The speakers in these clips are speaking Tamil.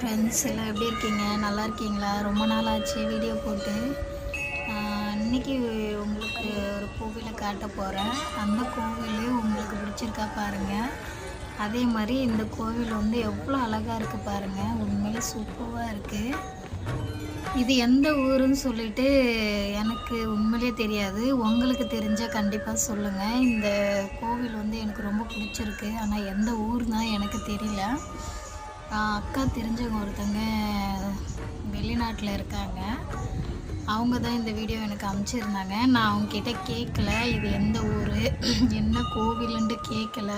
ஃப்ரெண்ட்ஸ் எல்லாம் எப்படி இருக்கீங்க? நல்லா இருக்கீங்களா? ரொம்ப நாள் ஆச்சு வீடியோ போட்டு இன்றைக்கி உங்களுக்கு ஒரு கோவிலை காட்ட போகிறேன் அந்த கோவில் உங்களுக்கு பிடிச்சிருக்கா பாருங்கள் அதே மாதிரி இந்த கோவில் வந்து எவ்வளோ அழகாக இருக்குது பாருங்கள் உண்மையிலே சூப்பராக இருக்குது இது எந்த ஊருன்னு சொல்லிட்டு எனக்கு உண்மையிலே தெரியாது. உங்களுக்கு தெரிஞ்சால் கண்டிப்பாக சொல்லுங்கள் இந்த கோவில் வந்து எனக்கு ரொம்ப பிடிச்சிருக்கு. ஆனால் எந்த ஊர் தான் எனக்கு தெரியல. அக்கா தெரிஞ்சவங்க ஒருத்தங்க வெளிநாட்டில் இருக்காங்க. அவங்க தான் இந்த வீடியோ எனக்கு அமுச்சிருந்தாங்க. நான் அவங்கக்கிட்ட கேட்கல இது எந்த ஊர்? என்ன கோவிலுன்ட்டு கேட்கல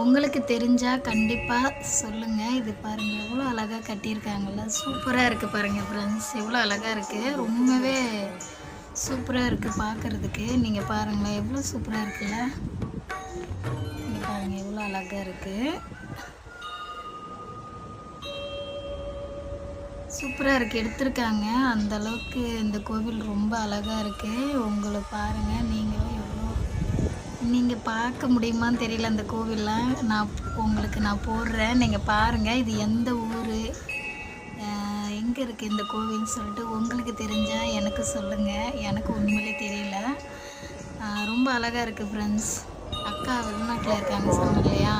உங்களுக்கு தெரிஞ்சால் கண்டிப்பாக சொல்லுங்கள் இது பாருங்கள் எவ்வளோ அழகாக கட்டியிருக்காங்கல்ல. சூப்பராக இருக்குது பாருங்கள் ஃப்ரெண்ட்ஸ் எவ்வளோ அழகாக இருக்குது ரொம்பவே சூப்பராக இருக்குது பார்க்குறதுக்கு நீங்கள் பாருங்களேன் எவ்வளோ சூப்பராக இருக்குல்ல. இங்கே பாருங்கள் எவ்வளோ அழகாக இருக்குது சூப்பராக இருக்குது எடுத்திருக்காங்க. அந்த அளவுக்கு இந்த கோவில் ரொம்ப அழகாக இருக்குது உங்களை பாருங்கள் நீங்களும் எவ்வளோ நீங்கள் பார்க்க முடியுமான்னு தெரியல அந்த கோவில்லாம் நான் உங்களுக்கு நான் போடுறேன். நீங்கள் பாருங்கள் இது எந்த ஊர்? எங்கே இருக்குது இந்த கோவில்னு சொல்லிட்டு உங்களுக்கு தெரிஞ்சால் எனக்கு சொல்லுங்கள் எனக்கு உண்மையிலே தெரியல. ரொம்ப அழகாக இருக்குது ஃப்ரெண்ட்ஸ் அக்கா வெளிநாட்டில் இருக்காங்க சொன்னேன் இல்லையா?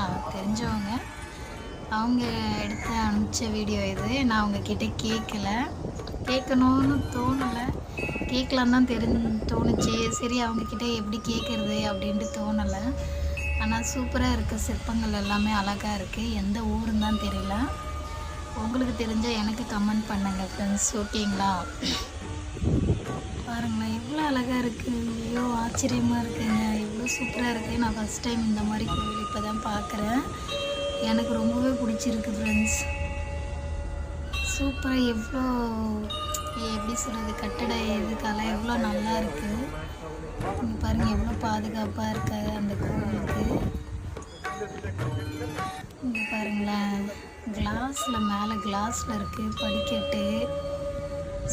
அவங்க எடுத்து அனுப்பிச்ச வீடியோ இது. நான் அவங்கக்கிட்ட கேட்கல கேட்கணும்னு தோணலை. கேட்கலான்னு தான் தெரிஞ்சு தோணுச்சு. சரி அவங்கக்கிட்ட எப்படி கேட்குறது அப்படின்ட்டு தோணலை. ஆனால் சூப்பராக இருக்குது சிற்பங்கள் எல்லாமே அழகாக இருக்குது எந்த ஊருன்னு தான் தெரியல. உங்களுக்கு தெரிஞ்சால் எனக்கு கமெண்ட் பண்ணுங்கள் ஃப்ரெண்ட்ஸ் ஓகேங்களா பாருங்களேன் எவ்வளோ அழகாக இருக்குது ஐயோ ஆச்சரியமாக இருக்குங்க. எவ்வளோ சூப்பராக இருக்குது நான் ஃபஸ்ட் டைம் இந்த மாதிரி கோவில் இப்போ தான் பார்க்குறேன் எனக்கு ரொம்பவே பிடிச்சிருக்கு ஃப்ரெண்ட்ஸ் சூப்பராக எவ்வளோ எப்படி சொல்கிறது கட்டட இதுக்கெல்லாம் எவ்வளோ நல்லா இருக்குது இங்க பாருங்கள் எவ்வளோ பாதுகாப்பாக இருக்காது அந்த கோவிலுக்கு. இங்கே பாருங்களேன் கிளாஸில் மேலே கிளாஸில் இருக்குது படிக்கட்டு.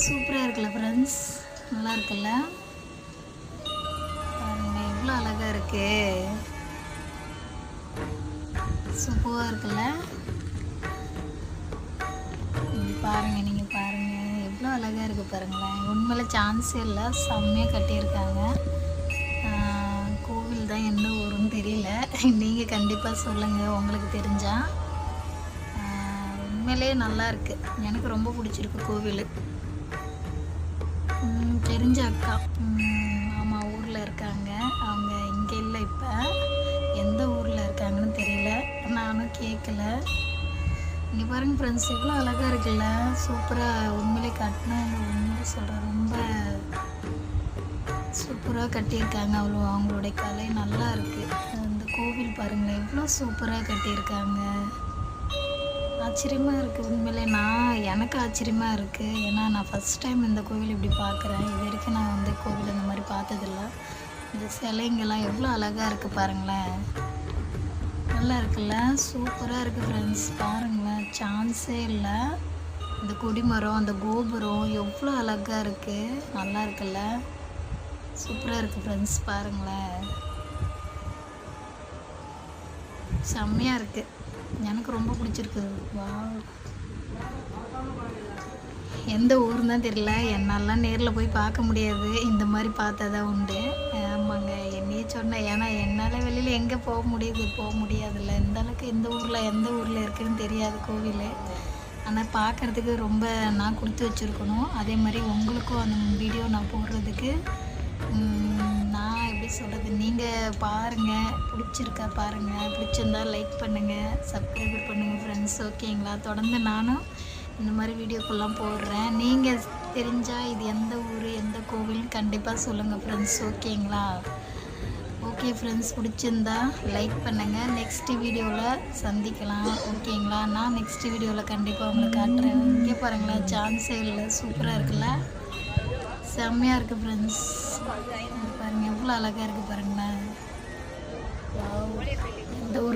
சூப்பராக இருக்குல்ல ஃப்ரெண்ட்ஸ் நல்லா இருக்குல்ல? பாருங்கள் எவ்வளோ அழகாக இருக்குது சூப்பராக இருக்குல்ல பாருங்கள் நீங்கள் பாருங்கள் எவ்வளோ அழகாக இருக்குது பாருங்களேன். உண்மையில் சான்ஸே இல்லை. செம்மையாக கட்டியிருக்காங்க. கோவில் தான் எந்த ஊருன்னு தெரியல. நீங்கள் கண்டிப்பாக சொல்லுங்கள் உங்களுக்கு தெரிஞ்சால் உண்மையிலே நல்லா இருக்குது எனக்கு ரொம்ப பிடிச்சிருக்கு கோவில். தெரிஞ்ச அக்கா. ஆமாம் ஊரில் இருக்காங்க. அவங்க இங்கே இல்லை இப்போ. எந்த ஊர் பாருங்க ஃப்ரெண்ட்ஸ் எவ்வளோ அழகாக இருக்குல்ல? சூப்பராக உண்மையிலே கட்டினவங்க உண்மையிலே சொல்கிறேன் ரொம்ப சூப்பராக கட்டியிருக்காங்க அவ்வளோ அவங்களுடைய கலை. நல்லா இருக்குது அந்த கோவில் பாருங்களேன் எவ்வளோ சூப்பராக கட்டியிருக்காங்க. ஆச்சரியமாக இருக்குது உண்மையிலே. நான் எனக்கு ஆச்சரியமாக இருக்குது ஏன்னா நான் ஃபஸ்ட் டைம் இந்த கோவில் இப்படி பார்க்குறேன். இது வரைக்கும் நான் வந்து கோவில் இந்த மாதிரி பார்த்ததில்ல. இந்த சிலைங்கெல்லாம் எவ்வளோ அழகாக இருக்குது பாருங்களேன். நல்லா இருக்குல்ல? சூப்பராக இருக்குது ஃப்ரெண்ட்ஸ் பாருங்கள் சான்ஸே இல்லை. இந்த கொடிமரம் அந்த கோபுரம் எவ்வளோ அழகாக இருக்குது நல்லா இருக்குல்ல? சூப்பராக இருக்குது ஃப்ரெண்ட்ஸ் பாருங்களேன். செம்மையாக இருக்குது எனக்கு ரொம்ப பிடிச்சிருக்கு. வா எந்த ஊர்னு தான் தெரியல. என்னெல்லாம் நேரில் போய் பார்க்க முடியாது. இந்த மாதிரி பார்த்ததா உண்டு. ஆமாங்க. என்னையே சொன்னேன் ஏன்னா என்னால் வெளியில் எங்கே போக முடியுது? போக முடியாதுல்ல. இந்த அளவுக்கு எந்த ஊரில் எந்த ஊரில் இருக்குதுன்னு தெரியாது கோவில். ஆனால் பார்க்குறதுக்கு ரொம்ப நான் கொடுத்து வச்சுருக்கணும். அதே மாதிரி உங்களுக்கும் அந்த வீடியோ நான் போடுறதுக்கு நான் எப்படி சொல்கிறது நீங்கள் பாருங்கள் பிடிச்சிருக்கா பாருங்கள் பிடிச்சிருந்தா லைக் பண்ணுங்கள் சப்ஸ்கிரைப் பண்ணுங்கள் ஃப்ரெண்ட்ஸ் ஓகேங்களா தொடர்ந்து நானும் இந்த மாதிரி வீடியோக்கெல்லாம் போடுறேன். நீங்கள் தெரிஞ்சால் இது எந்த ஊர் எந்த கோவில்னு கண்டிப்பாக சொல்லுங்கள் ஃப்ரெண்ட்ஸ் ஓகேங்களா? ஓகே ஃப்ரெண்ட்ஸ் பிடிச்சிருந்தா லைக் பண்ணுங்கள் நெக்ஸ்ட் வீடியோவில் சந்திக்கலாம். ஓகேங்களா? நான் நெக்ஸ்ட் வீடியோவில் கண்டிப்பாக உங்களை காட்டுறேன். இங்கே பாருங்களேன் சான்ஸே இல்லை. சூப்பராக இருக்குல்ல? செம்மையாக இருக்குது ஃப்ரெண்ட்ஸ் பாருங்கள் எவ்வளோ அழகாக இருக்குது பாருங்களேன். இந்த ஒரு